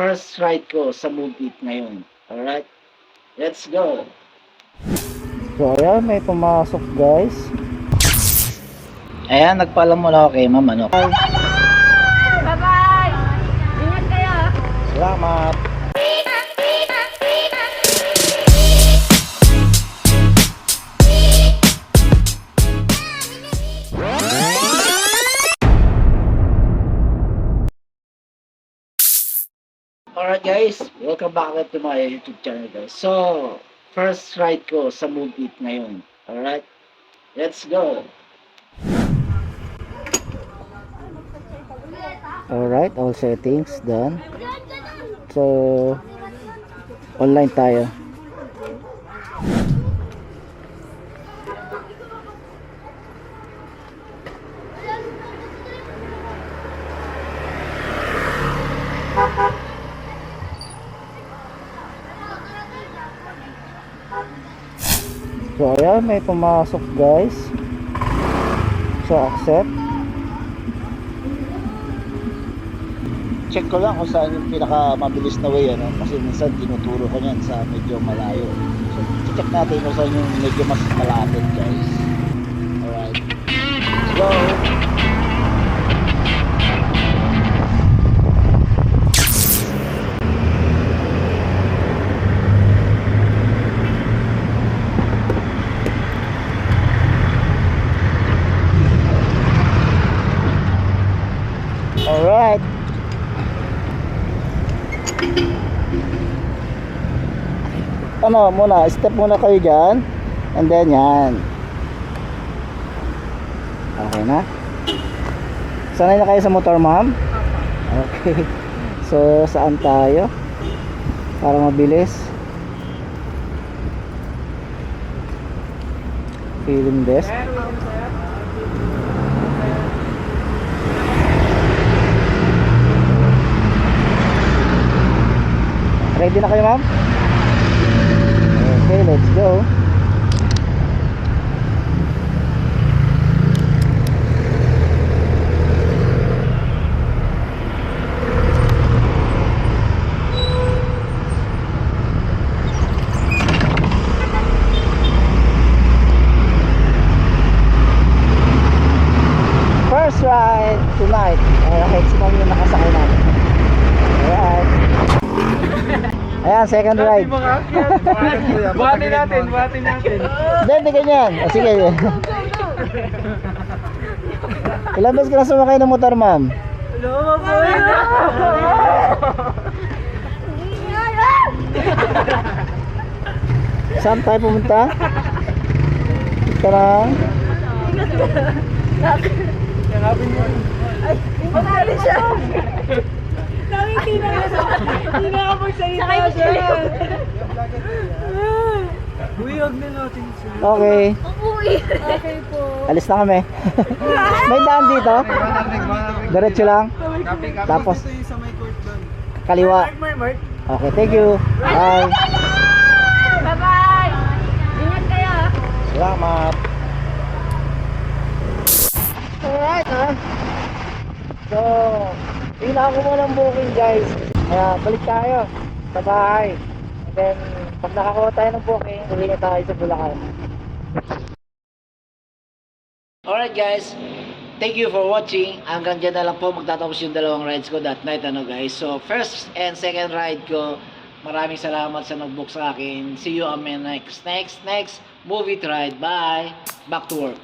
first ride ko sa Move It ngayon. Alright? Let's go! So ayan, may pumasok guys. Ayan, nagpaalam muna ako kay ma'am. Ano? Bye-bye! Ingat kayo! Salamat! Alright guys, welcome back to my YouTube channel guys. So, first ride ko sa Move It ngayon. Alright? Let's go! Alright, all settings done. So, online tayo. So, ayan, may pumasok guys. So, accept. check ko lang kung saan yung pinaka mabilis na way ano? Kasi minsan tinuturo ko niyan sa medyo malayo. So check natin kung saan yung medyo mas malapit guys. Alright. Let's go Alright. ano muna, step muna kayo dyan. And then yan. Okay na? Sanay na kayo sa motor ma'am? Okay. So saan tayo? Para mabilis. Feeling best ready na kayo ma'am Okay, let's go. First ride tonight. Alright, si Mami yung nakasakay natin. Alright. Ayan, second ride. Buhatin natin, buhatin natin. Hindi, hindi ganyan. O, sige. Ilang beses ka na sumakay ng motor, ma'am? Saan tayo pumunta? Ito lang. Pagkali siya! Nakiti na nga Hindi na ako magsalita siya. Huyog na natin sila. Okay. Uuwi. Okay po. Alis na kami. May daan dito. Diretso lang. Tapos doon. kaliwa. Okay, thank you. Bye. Bye-bye! Ingat kayo! Salamat. Alright, ha? So, tingnan ko muna ang booking, guys. Kaya, balik tayo sa bahay. And then, pag nakakuha tayo ng booking, uwi na tayo sa Bulacan. Alright, guys. Thank you for watching. Hanggang dyan na lang po magtatapos yung dalawang rides ko that night, ano guys. So, first and second ride ko, maraming salamat sa nag-book sa akin. See you on my next, next, next movie ride. Bye! Back to work.